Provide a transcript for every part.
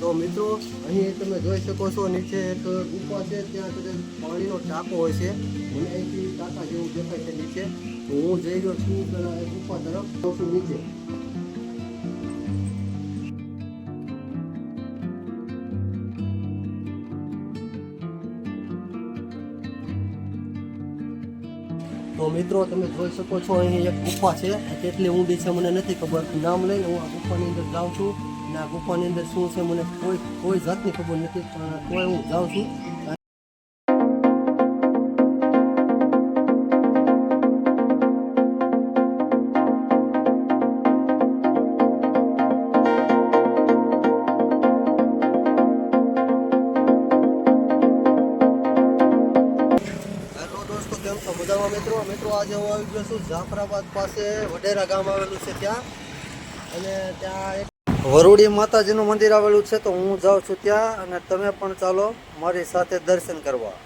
તો મિત્રો, અહીં તમે જોઈ શકો છો, નીચે એક ગુફા છે, ત્યાં કદાચ પાણીનો ટાંકો હોય છે. મને અહીંથી ટાંકા જેવું દેખાય છે નીચે. હું જઈ રહ્યો છું પેલા એ ગુફા તરફ, તો છું નીચે. તો મિત્રો, તમે જોઈ શકો છો, અહીં એક ગુફા છે. કેટલી ઊંડી છે મને નથી ખબર. નામ લઈને હું આ ગુફાની અંદર જાઉં છું. અને આ ગુફાની અંદર શું છે મને કોઈ કોઈ જાતની ખબર નથી, પણ તોય હું જાઉં છું. છો? મિત્રો? મિત્રો, આજે હું જાફરાબાદ પાસે. વડેરા ગામ આવેલું છે ત્યાં. અને ત્યાં વરુડી માતાજીનું મંદિર આવેલું છે, તો હું જાઉં છું ત્યાં અને તમે પણ ચાલો મારી સાથે દર્શન કરવા.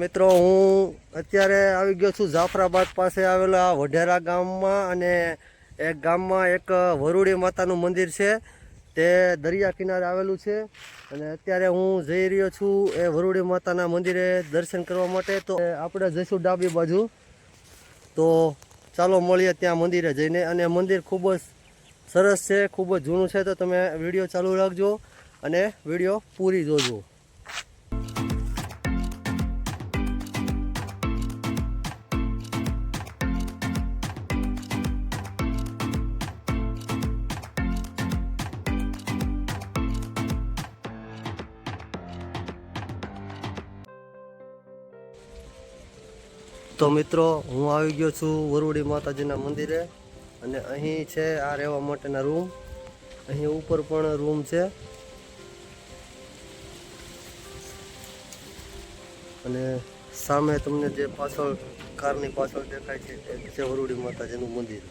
મિત્રો, હું અત્યારે આવી ગયો છું જાફરાબાદ પાસે આવેલા વઢેરા ગામમાં અને એક ગામમાં એક વરુડી માતાનું મંદિર છે. તે દરિયા કિનારે આવેલું છે અને અત્યારે હું જઈ રહ્યો છું એ વરુડી માતાના મંદિરે દર્શન કરવા માટે. તો આપણે જઈશું ડાબી બાજુ. તો ચાલો મળીએ ત્યાં મંદિરે જઈને. અને મંદિર ખૂબ જ સરસ છે, ખૂબ જ જૂનું છે. તો તમે વીડિયો ચાલુ રાખજો અને વીડિયો પૂરી જોજો. તો મિત્રો, હું આવી ગયો છું વરુડી માતાજીના મંદિરે અને અહીં છે આ રહેવા માટેના રૂમ. અહીં ઉપર પણ રૂમ છે. અને સામે તમને જે પાછળ, કારની પાછળ દેખાય છે તે છે વરુડી માતાજીનું મંદિર.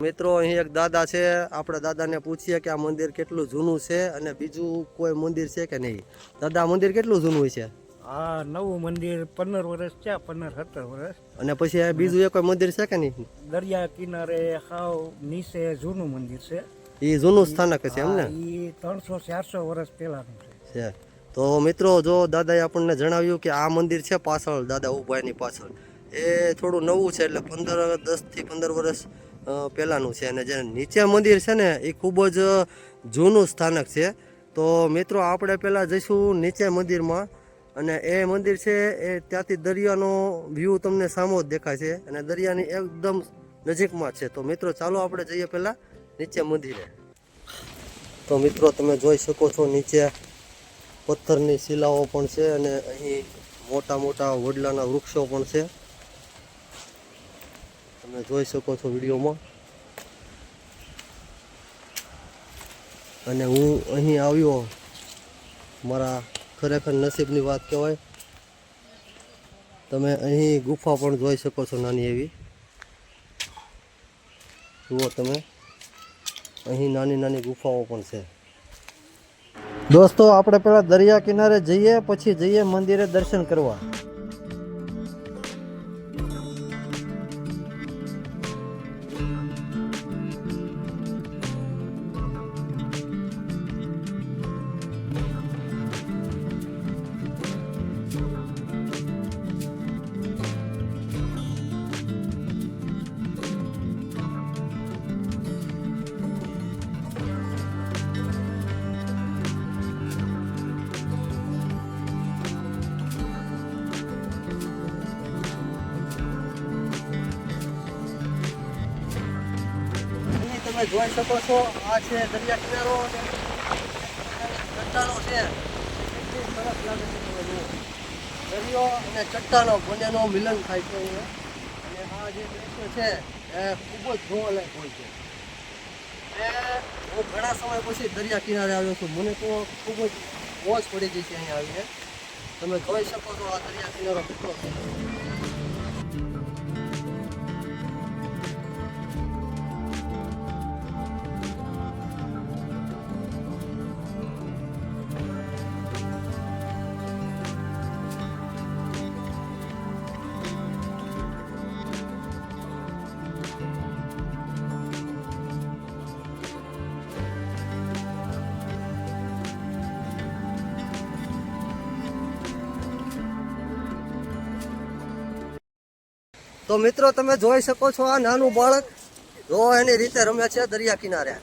મિત્રો, અહીં એક દાદા છે. આપણા દાદાને પૂછીએ કે આ મંદિર કેટલું જૂનું છે અને બીજું કોઈ મંદિર છે કે નહીં? દાદા મંદિર કેટલું જૂનું છે? આ નવું મંદિર પંદર વર્ષ છે પંદર સત્તર વર્ષ. અને પછી આ બીજું એક મંદિર છે કે નહીં? દરિયા કિનારે હાવ નીચે જૂનું મંદિર છે. એ જૂનું સ્થાનક છે એમને? એ ત્રણસો ચારસો વર્ષ પહેલાનું છે. છે. તો મિત્રો જો દાદાએ આપણને જણાવ્યું કે આ મંદિર છે પાછળ દાદા ઉભાઈની પાછળ. એ થોડું નવું છે એટલે પંદર દસથી પંદર વર્ષ પહેલાંનું છે. અને જે નીચે મંદિર છે ને એ ખૂબ જ જૂનું સ્થાનક છે. તો મિત્રો આપણે પહેલાં જઈશું નીચે મંદિરમાં. અને એ મંદિર છે, એ ત્યાંથી દરિયાનો વ્યૂ તમને સામો જ દેખાય છે અને દરિયાની એકદમ નજીકમાં છે. તો મિત્રો, ચાલો આપણે જઈએ પહેલાં નીચે મંદિરે. તો મિત્રો, તમે જોઈ શકો છો નીચે પથ્થરની શિલાઓ પણ છે અને અહીં મોટા મોટા વડલાના વૃક્ષો પણ છે. તમે જોઈ શકો છો વિડીયોમાં. અને હું અહીં આવ્યો મારા ખરેખર નસીબની વાત કહેવાય. તમે અહીં ગુફા પણ જોઈ શકો છો નાની એવી. જુઓ તમે, અહીં નાની નાની ગુફાઓ પણ છે. દોસ્તો, આપણે પેલા દરિયા કિનારે જઈએ, પછી જઈએ મંદિરે દર્શન કરવા. તમે જોઈ શકો છો, આ છે દરિયા કિનારો ચટ્ટાનો છે. એટલી સરસ લાગે છે દરિયો અને ચટ્ટાનો બંનેનો મિલન થાય છે અહીંયા. અને આ જે દ્રશ્ય છે, એ ખૂબ જ જોવાલાયક હોય છે. હું ઘણા સમય પછી દરિયા કિનારે આવ્યો છું. મને તો ખૂબ જ મોજ પડી ગઈ છે અહીંયા આવીને. તમે જોઈ શકો છો આ દરિયા કિનારો કેટલો છે. તો મિત્રો તમે જોઈ શકો છો આ નાનું બાળક જો એની રીતે રમે છે દરિયા કિનારે.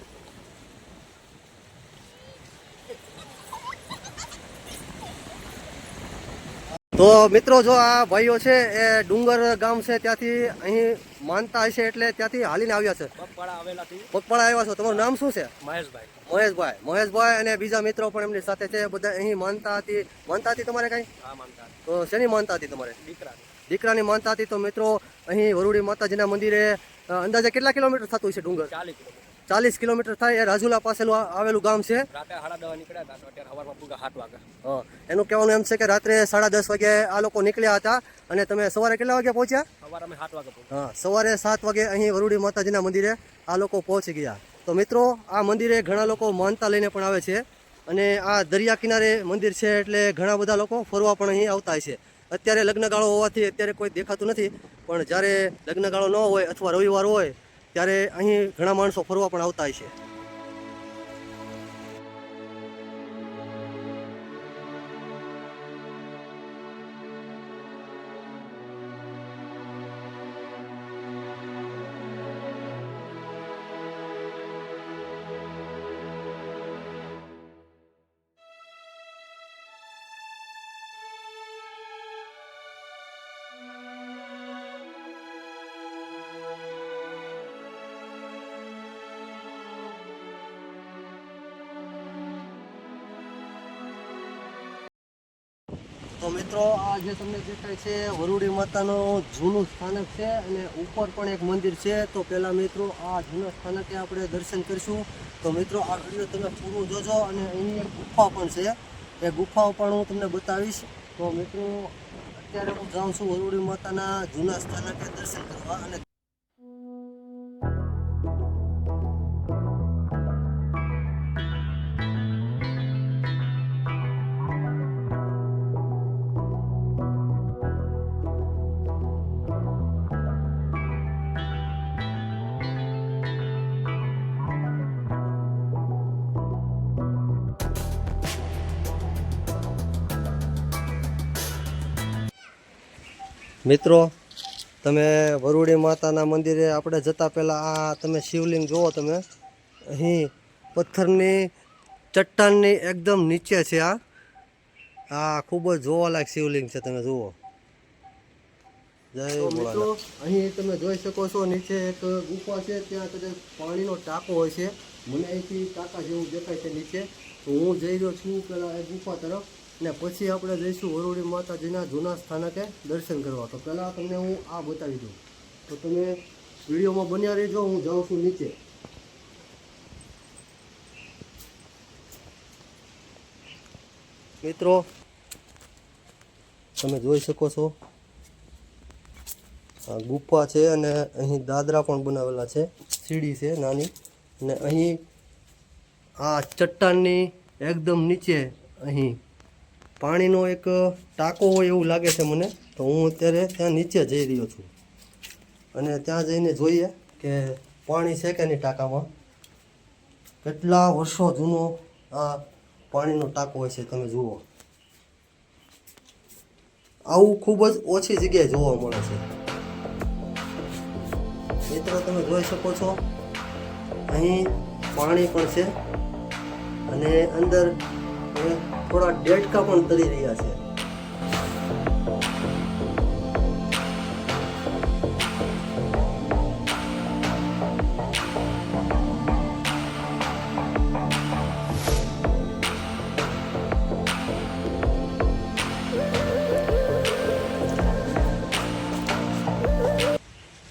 તો મિત્રો જો આ ભાઈઓ છે એ ડુંગર ગામ છે ત્યાંથી અહીં માનતા હશે એટલે ત્યાંથી હાલીને આવ્યા છે. પગપાળા આવ્યા છો. તમારું નામ શું છે? મહેશભાઈ. મહેશભાઈ. મહેશભાઈ અને બીજા મિત્રો પણ એમની સાથે છે. બધા અહીં માનતા હતી. માનતા હતી તમારે કઈ? માનતા તો શેની માનતા હતી તમારે? દીકરા દીકરાની માનતા હતી. તો મિત્રો અહીં વરુડી માતાજીના મંદિરે અંદાજે કેટલા કિલોમીટર થતું છે ડુંગર? ચાલીસ કિલોમીટર. થાય. એ રાજુલા પાસેલું આવેલું ગામ છે. એનું કહેવાનું એમ છે કે રાત્રે સાડા દસ વાગે આ લોકો નીકળ્યા હતા. અને તમે સવારે કેટલા વાગે પહોંચ્યા? સવારે સાત વાગે હા સવારે સાત વાગે અહીં વરુડી માતાજીના મંદિરે આ લોકો પહોંચી ગયા. તો મિત્રો આ મંદિરે ઘણા લોકો માનતા લઈને પણ આવે છે. અને આ દરિયા કિનારે મંદિર છે એટલે ઘણા બધા લોકો ફરવા પણ અહીં આવતા છે. અત્યારે લગ્નગાળો હોવાથી અત્યારે કોઈ દેખાતું નથી, પણ જ્યારે લગ્નગાળો ન હોય અથવા રવિવાર હોય, ત્યારે અહીં ઘણા માણસો ફરવા પણ આવતા હોય છે. તો મિત્રો, આ જે તમને દેખાય છે, વરુડી માતાનું જૂનું સ્થાનક છે અને ઉપર પણ એક મંદિર છે. તો પહેલાં મિત્રો, આ જૂના સ્થાનકે આપણે દર્શન કરીશું. તો મિત્રો, આ વીડિયો તમે પૂરું જોજો અને અહીં એક ગુફા પણ છે. એ ગુફાઓ પણ હું તમને બતાવીશ. તો મિત્રો, અત્યારે હું જાઉં છું વરુડી માતાના જૂના સ્થાનકે દર્શન કરવા અને મિત્રો તમે વરુડી માતાના મંદિરે આપણે જતા પહેલાં આ તમે શિવલિંગ જુઓ તમે. અહીં પથ્થરની ચટ્ટાનની એકદમ નીચે છે આ. આ ખૂબ જ જોવાલાયક શિવલિંગ છે તમે જુઓ. જય મિત્રો અહીં તમે જોઈ શકો છો નીચે એક ગુફા છે ત્યાં કદાચ પાણીનો ટાંકો હોય છે. મને અહીંથી ટાંકા જેવું દેખાય છે નીચે. તો હું જઈ રહ્યો છું પેલા એ ગુફા તરફ. ને પછી આપણે જઈશું વરુડી માતાજીના જૂના સ્થાનકે દર્શન કરવા. તો પહેલાં તમને હું આ બતાવી દઉં. તો તમે વિડીયોમાં બન્યા રહેજો, હું જાઉં છું નીચે. મિત્રો, તમે જોઈ શકો છો, આ ગુફા છે અને અહીં દાદરા પણ બનાવેલા છે, સીડી છે નાની. અને અહીં આ ચટ્ટાનની એકદમ નીચે અહીં પાણીનો એક ટાંકો હોય એવું લાગે છે મને, તો હું અત્યારે ત્યાં નીચે જઈ રહ્યો છું. અને ત્યાં જઈને જોઈએ કે પાણી છે કે નહીં ટાંકામાં. કેટલા વર્ષો જૂનો આ પાણીનો ટાંકો હોય છે તમે જુઓ. આવું ખૂબ જ ઓછી જગ્યાએ જોવા મળે છે. મિત્રો, તમે જોઈ શકો છો, અહીં પાણી પણ છે. અને અંદર એ થોડા ડેટકા પણ તરી રહ્યા છે.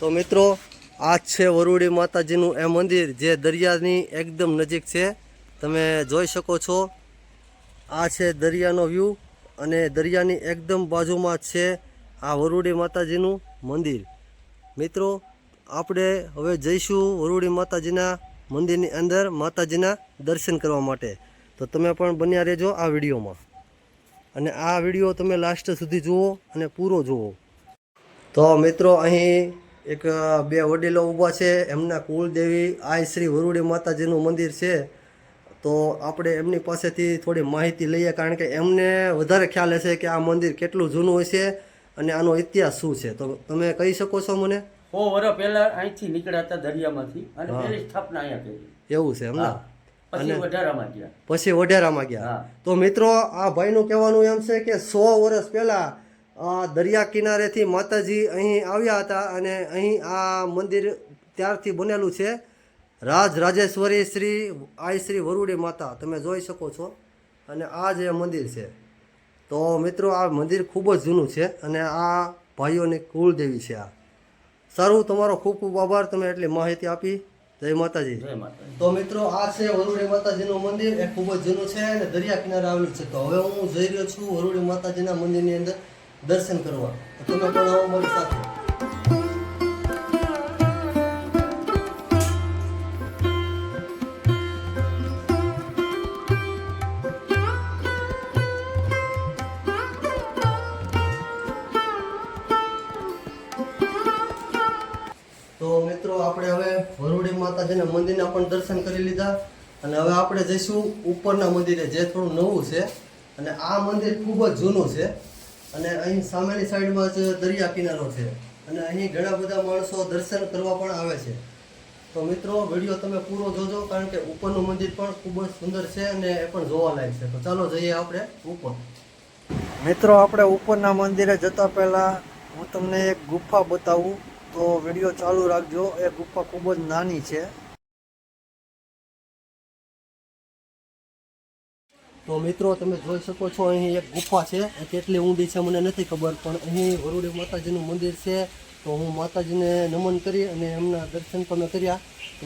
તો મિત્રો આ છે વરુડી માતાજીનું એ મંદિર, જે દરિયાની એકદમ નજીક છે. તમે જોઈ શકો છો આ છે દરિયાનો વ્યૂ અને દરિયાની એકદમ બાજુમાં છે આ વરુડી માતાજીનું મંદિર. મિત્રો, આપણે હવે જઈશું વરુડી માતાજીના મંદિરની અંદર માતાજીના દર્શન કરવા માટે. તો તમે પણ બન્યા રહેજો આ વિડીયોમાં. અને આ વીડિયો તમે લાસ્ટ સુધી જુઓ અને પૂરો જુઓ. તો મિત્રો, અહીં એક, બે વડીલો ઊભા છે. એમના કુળદેવી આઈ શ્રી વરુડી માતાજીનું મંદિર છે. તો આપણે એમની પાસેથી થોડી માહિતી લઈએ કારણ કે એમને વધારે ખ્યાલ હશે કે આ મંદિર કેટલું જૂનું હશે અને આનો ઇતિહાસ શું છે. તો તમે કહી શકો છો મને? સો વર્ષ પહેલા અહીંથી નીકળ્યા હતા દરિયામાંથી અને પહેલી સ્થાપના અહીંયા કરી એવું છે એમને પછી ગયા. પછી વઢેરામાં ગયા. તો મિત્રો આ ભાઈનું કહેવાનું એમ છે કે સો વર્ષ પહેલા દરિયા કિનારેથી માતાજી અહીં આવ્યા હતા અને અહીં આ મંદિર ત્યારથી બનેલું છે. રાજ રાજેશ્વરી શ્રી આઈ શ્રી વરુડી માતા તમે જોઈ શકો છો. અને આ જે મંદિર છે તો મિત્રો આ મંદિર ખૂબ જ જૂનું છે અને આ ભાઈઓની કુળદેવી છે આ. સારું તમારો ખૂબ ખૂબ આભાર તમે એટલી માહિતી આપી. જય માતાજી. જય માતા તો મિત્રો આ છે વરુડી માતાજીનું મંદિર એ ખૂબ જ જૂનું છે અને દરિયા કિનારે આવેલું છે. તો હવે હું જઈ રહ્યો છું વરુડી માતાજીના મંદિરની અંદર દર્શન કરવા. તમે પણ આવો મારી સાથે. અને હવે આપણે જઈશું ઉપરના મંદિરે, જે થોડું નવું છે. અને આ મંદિર ખૂબ જ જૂનું છે. અને અહીં સામેની સાઈડમાં જ દરિયા કિનારો છે. અને અહીં ઘણા બધા માણસો દર્શન કરવા પણ આવે છે. તો મિત્રો, વીડિયો તમે પૂરો જોજો, કારણ કે ઉપરનું મંદિર પણ ખૂબ જ સુંદર છે અને એ પણ જોવાલાયક છે. તો ચાલો જઈએ આપણે ઉપર. મિત્રો, આપણે ઉપરના મંદિરે જતા પહેલાં હું તમને એક ગુફા બતાવું. તો વીડિયો ચાલુ રાખજો. એ ગુફા ખૂબ જ નાની છે. તો મિત્રો, તમે જોઈ શકો છો, અહીં એક ગુફા છે. કેટલી ઊંડી છે મને નથી ખબર, પણ અહીં વરુડી માતાજીનું મંદિર છે. તો હું માતાજીને નમન કરી અને એમના દર્શન પણ કર્યા.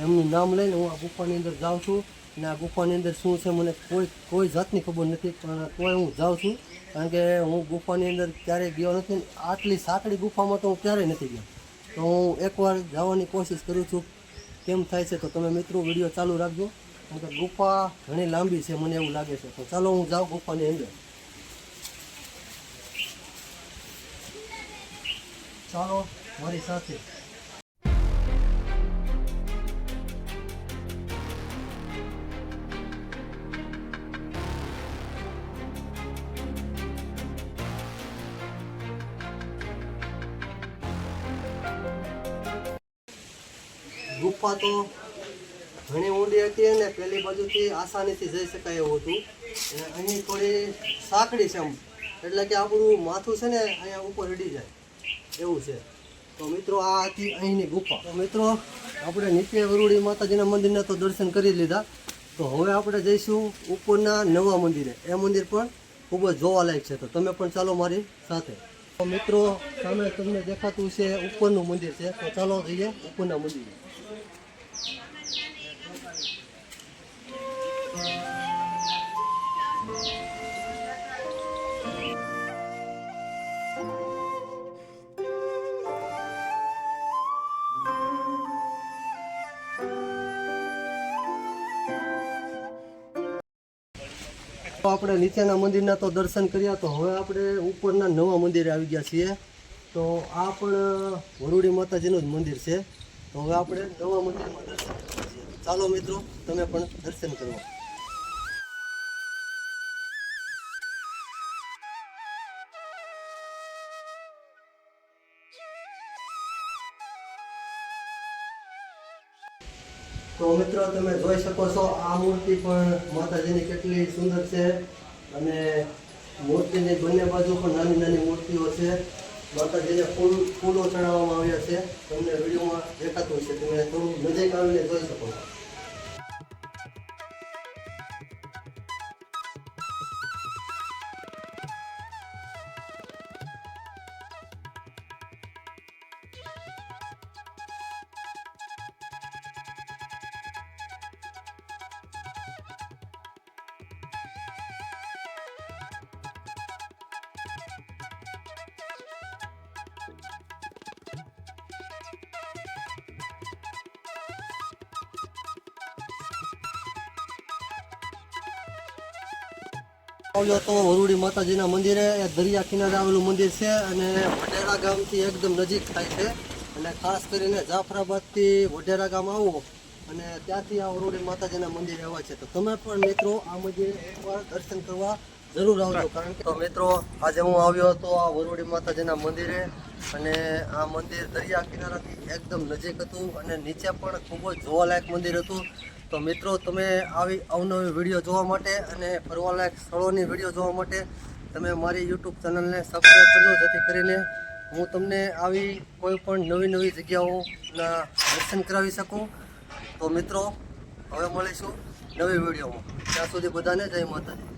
એમનું નામ લઈને હું આ ગુફાની અંદર જાઉં છું. અને આ ગુફાની અંદર શું છે મને કોઈ કોઈ જાતની ખબર નથી, પણ કોઈ હું જાઉં છું. કારણ કે હું ગુફાની અંદર ક્યારેય ગયો નથી આટલી સાંકડી ગુફામાં તો હું ક્યારેય નથી ગયો. તો હું એકવાર જવાની કોશિશ કરું છું. કેમ થાય છે તો તમે મિત્રો, વીડિયો ચાલુ રાખજો. કારણ કે ગુફા ઘણી લાંબી છે, મને એવું લાગે છે. તો ચાલો હું જાઉં ગુફાની અંદર. ચાલો, મારી સાથે. પેલી બાજુથી આસાનીથી જઈ શકાય એવું હતું. અને અહીં થોડી સાંકડી છે આમ. એટલે કે આપણું માથું છે ને અહીંયા ઉપર અડી જાય. એવું છે. તો મિત્રો, આ હતી અહીંની ગુફા. તો મિત્રો, આપણે નીચે વરુડી માતાજીના મંદિરને તો દર્શન કરી લીધા. તો હવે આપણે જઈશું ઉપરના નવા મંદિરે. એ મંદિર પણ ખૂબ જ જોવાલાયક છે. તો તમે પણ ચાલો મારી સાથે. તો મિત્રો, સામે તમને દેખાતું છે ઉપરનું મંદિર છે. તો ચાલો જઈએ ઉપરના મંદિરે. આપણે નીચેના મંદિરના તો દર્શન કર્યા તો હવે આપણે ઉપરના નવા મંદિરે આવી ગયા છીએ. તો આ પણ વરુડી માતાજીનું જ મંદિર છે. તો હવે આપણે નવા મંદિરમાં દર્શન કરીએ ચાલો મિત્રો, તમે પણ દર્શન કરો. તો મિત્રો, તમે જોઈ શકો છો, આ મૂર્તિ પણ માતાજીની કેટલી સુંદર છે અને મૂર્તિની બંને બાજુ પણ નાની નાની મૂર્તિઓ છે. માતાજીને ફૂલ, ફૂલો ચડાવવામાં આવ્યા છે. તમને વિડીયોમાં દેખાતું છે તમે થોડું નજીક આવીને જોઈ શકો છો. આવ્યો તો વરુડી માતાજીના મંદિરે, એ દરિયા કિનારે આવેલું મંદિર છે અને વઢેરા ગામથી એકદમ નજીક થાય છે. અને ખાસ કરીને જાફરાબાદથી વઢેરા ગામ આવો અને ત્યાંથી આ વરુડી માતાજીના મંદિરે આવે છે. તો તમે પણ મિત્રો આ મંદિરે એકવાર દર્શન કરવા જરૂર આવજો, કારણ કે મિત્રો, આજે હું આવ્યો હતો આ વરુડી માતાજીના મંદિરે અને આ મંદિર દરિયા કિનારાથી એકદમ નજીક હતું અને નીચે પણ ખૂબ જ જોવાલાયક મંદિર હતું. તો મિત્રો, તમે આવી અવનવી વીડિયો જોવા માટે અને ફરવાલાયક સ્થળોની વીડિયો જોવા માટે તમે મારી યુટ્યુબ ચેનલને સબસ્ક્રાઈબ કરજો, જેથી કરીને હું તમને આવી કોઈ પણ નવી નવી જગ્યાઓના દર્શન કરાવી શકું. તો મિત્રો, હવે મળીશું નવી વિડીયોમાં ત્યાં સુધી બધાને જય માતાજી.